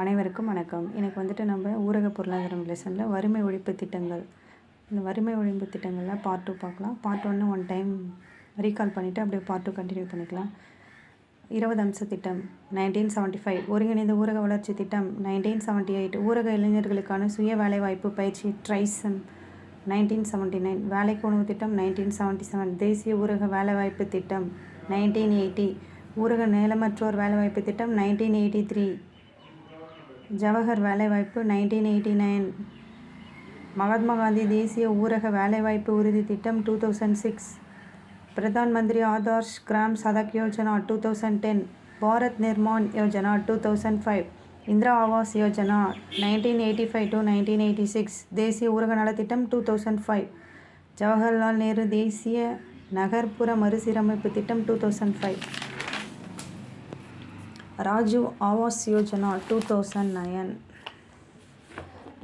அனைவருக்கும் வணக்கம். எனக்கு வந்துட்டு நம்ம ஊரக பொருளாதாரம் லெசனில் வறுமை ஒழிப்பு திட்டங்கள். இந்த வறுமை ஒழிப்பு திட்டங்களில் பார்ட் டூ பார்க்கலாம். பார்ட் ஒன்று ஒன் டைம் ரீகால் பண்ணிவிட்டு அப்படியே பார்ட் டூ கண்டினியூ பண்ணிக்கலாம். இருபது அம்ச திட்டம் நைன்டீன் செவன்ட்டி ஃபைவ் ஒருங்கிணைந்த ஊரக வளர்ச்சி திட்டம் நைன்டீன் செவன்ட்டி எயிட் ஊரக இளைஞர்களுக்கான சுய வேலைவாய்ப்பு பயிற்சி ட்ரைசம் நைன்டீன் செவன்ட்டி நைன் வேலைக்கு உணவு திட்டம் நைன்டீன் செவன்ட்டி செவன் தேசிய ஊரக வேலைவாய்ப்பு திட்டம் நைன்டீன் எயிட்டி ஊரக நிலமற்றோர் வேலைவாய்ப்பு திட்டம் நைன்டீன் எயிட்டி த்ரீ ஜவஹர் வேலைவாய்ப்பு nineteen eighty nine Mahatma Gandhi தேசிய ஊரக வேலைவாய்ப்பு உறுதி திட்டம் two thousand six Pradhan Mantri Adarsh Gram Sadak Yojana two thousand ten Bharat Nirman Yojana two thousand five Indira Awas Yojana nineteen eighty five to nineteen eighty six தேசிய ஊரக நலத்திட்டம் two thousand five Jawaharlal Nehru தேசிய நகர்ப்புற மறுசீரமைப்பு திட்டம் two thousand five Rajiv Awas Yojana two thousand nine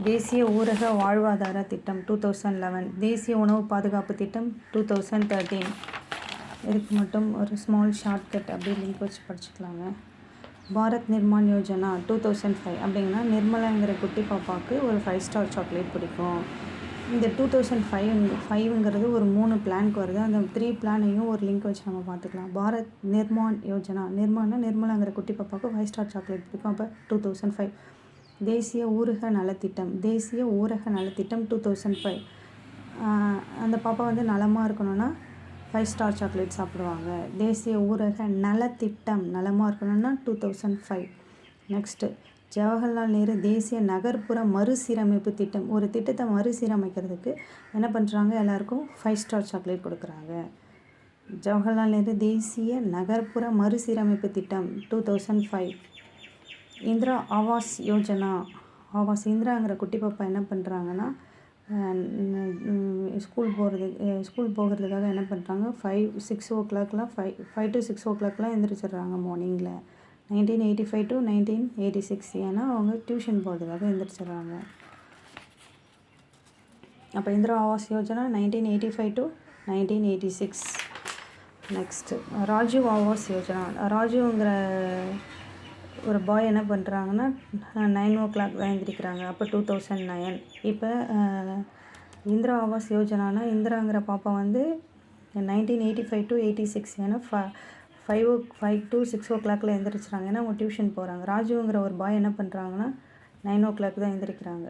தேசிய ஊரக வாழ்வாதார திட்டம் டூ தௌசண்ட் லெவன் தேசிய உணவு பாதுகாப்பு திட்டம் டூ தௌசண்ட் தேர்ட்டீன் இதுக்கு மட்டும் ஒரு ஸ்மால் ஷார்ட்கட் அப்படி லிங்க் வச்சு படிச்சுக்கலாங்க. Bharat Nirman Yojana two thousand five அப்படிங்கன்னா நிர்மலாங்கிற குட்டி பாப்பாவுக்கு ஒரு ஃபைவ் ஸ்டார் சாக்லேட் பிடிக்கும். இந்த டூ தௌசண்ட் ஃபைவ் ஃபைவ்ங்கிறது ஒரு மூணு பிளான்க்கு வருது. அந்த த்ரீ பிளானையும் ஒரு லிங்க் வச்சு நம்ம பார்த்துக்கலாம். பாரத் நிர்மான் யோஜனா. நிர்மான்னா நிர்மலாங்கிற குட்டி பாப்பாவுக்கு ஃபைவ் ஸ்டார் சாக்லேட் பிடிக்கும். அப்போ டூ தௌசண்ட் ஃபைவ் தேசிய ஊரக நலத்திட்டம். தேசிய ஊரக நலத்திட்டம் டூ தௌசண்ட் ஃபைவ் அந்த பாப்பா வந்து நலமாக இருக்கணும்னா ஃபைவ் ஸ்டார் சாக்லேட் சாப்பிடுவாங்க. தேசிய ஊரக நலத்திட்டம் நலமாக இருக்கணும்னா two thousand five next Jawaharlal Nehru தேசிய நகர்ப்புற மறுசீரமைப்பு திட்டம். ஒரு திட்டத்தை மறுசீரமைக்கிறதுக்கு என்ன பண்ணுறாங்க எல்லாருக்கும் ஃபைவ் ஸ்டார் சாக்லேட் கொடுக்குறாங்க. ஜவஹர்லால் நேரு தேசிய நகர்ப்புற மறுசீரமைப்பு திட்டம் two thousand five Indira Awas Yojana. Awas இந்திராங்கிற குட்டி பாப்பா என்ன பண்ணுறாங்கன்னா ஸ்கூல் போகிறது ஸ்கூல் போகிறதுக்காக என்ன பண்ணுறாங்க ஃபைவ் சிக்ஸ் ஓ கிளாக்லாம் ஃபைவ் ஃபைவ் டு சிக்ஸ் ஓ கிளாக்லாம் எழுந்திரிச்சிடுறாங்க மார்னிங்கில் nineteen eighty five to nineteen eighty six ஏன்னா அவங்க டியூஷன் போகிறதுக்காக எழுந்திரிச்சிடுறாங்க அப்போ Indira Awas Yojana nineteen eighty five to nineteen eighty six next Rajiv Awas Yojana. ராஜீவ்ங்கிற ஒரு பாய் என்ன பண்ணுறாங்கன்னா நைன் ஓ கிளாக் தான் எழுந்திரிக்கிறாங்க அப்போ டூ தௌசண்ட் நைன் இப்போ இந்திரா ஆவாஸ் யோஜனானா இந்திராங்கிற பாப்பா வந்து nineteen eighty five to eighty six ஏன்னா ஃப five O five to six ஓ கிளாக்கில் எழுந்திரிச்சிறாங்க ஏன்னா அவங்க டியூஷன் போகிறாங்க ராஜுங்கிற ஒரு பாய் என்ன பண்ணுறாங்கன்னா நைன் ஓ கிளாக் தான் எழுந்திரிக்கிறாங்க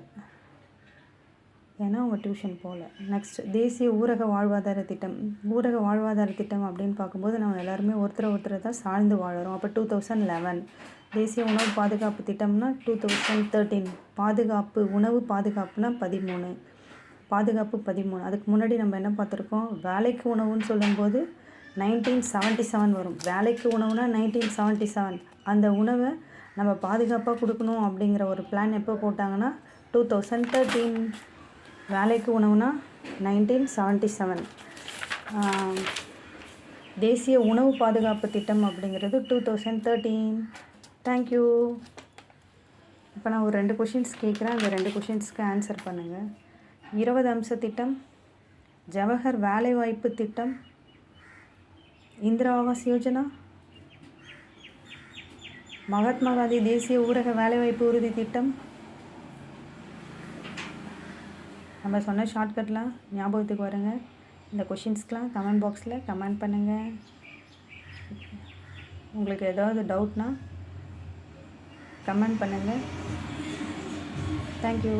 ஏன்னா அவங்க டியூஷன் போகல நெக்ஸ்ட் தேசிய ஊரக வாழ்வாதார திட்டம். ஊரக வாழ்வாதார திட்டம் அப்படின்னு பார்க்கும்போது நம்ம எல்லாருமே ஒருத்தர் ஒருத்தரை தான் சார்ந்து வாழறோம். அப்போ டூ தௌசண்ட் லெவன் தேசிய உணவு பாதுகாப்பு திட்டம்னா டூ தௌசண்ட் தேர்ட்டீன் பாதுகாப்பு உணவு பாதுகாப்புனா பதிமூணு. பாதுகாப்பு பதிமூணு. அதுக்கு முன்னாடி நம்ம என்ன பார்த்துருக்கோம்? வேலைக்கு உணவுன்னு சொல்லும்போது நைன்டீன் செவன்ட்டி செவன் வரும். வேலைக்கு உணவுனா நைன்டீன் செவன்ட்டி செவன். அந்த உணவை நம்ம பாதுகாப்பாக கொடுக்கணும் அப்படிங்கிற ஒரு பிளான் எப்போ போட்டாங்கன்னா டூ தௌசண்ட் தேர்ட்டீன் வேலைக்கு உணவுனா நைன்டீன் செவன்ட்டி செவன். தேசிய உணவு பாதுகாப்பு திட்டம் அப்படிங்கிறது டூ தௌசண்ட் தேர்ட்டீன் தேங்க்யூ இப்போ நான் ஒரு ரெண்டு கொஷின்ஸ் கேட்குறேன் அந்த ரெண்டு கொஷின்ஸ்க்கு ஆன்சர் பண்ணுங்கள் இருபது அம்ச திட்டம் ஜவஹர் வேலைவாய்ப்பு திட்டம் இந்திரா ஆவாஸ் யோஜனா? மகாத்மா காந்தி தேசிய ஊரக வேலைவாய்ப்பு உறுதி திட்டம். நம்ம சொன்ன ஷார்ட்கட்லாம் ஞாபகத்துக்கு வருங்க. இந்த கொஷின்ஸ்க்கெலாம் கமெண்ட் பாக்ஸில் கமெண்ட் பண்ணுங்கள் உங்களுக்கு ஏதாவது டவுட்னா கமெண்ட் பண்ணுங்கள் தேங்க்யூ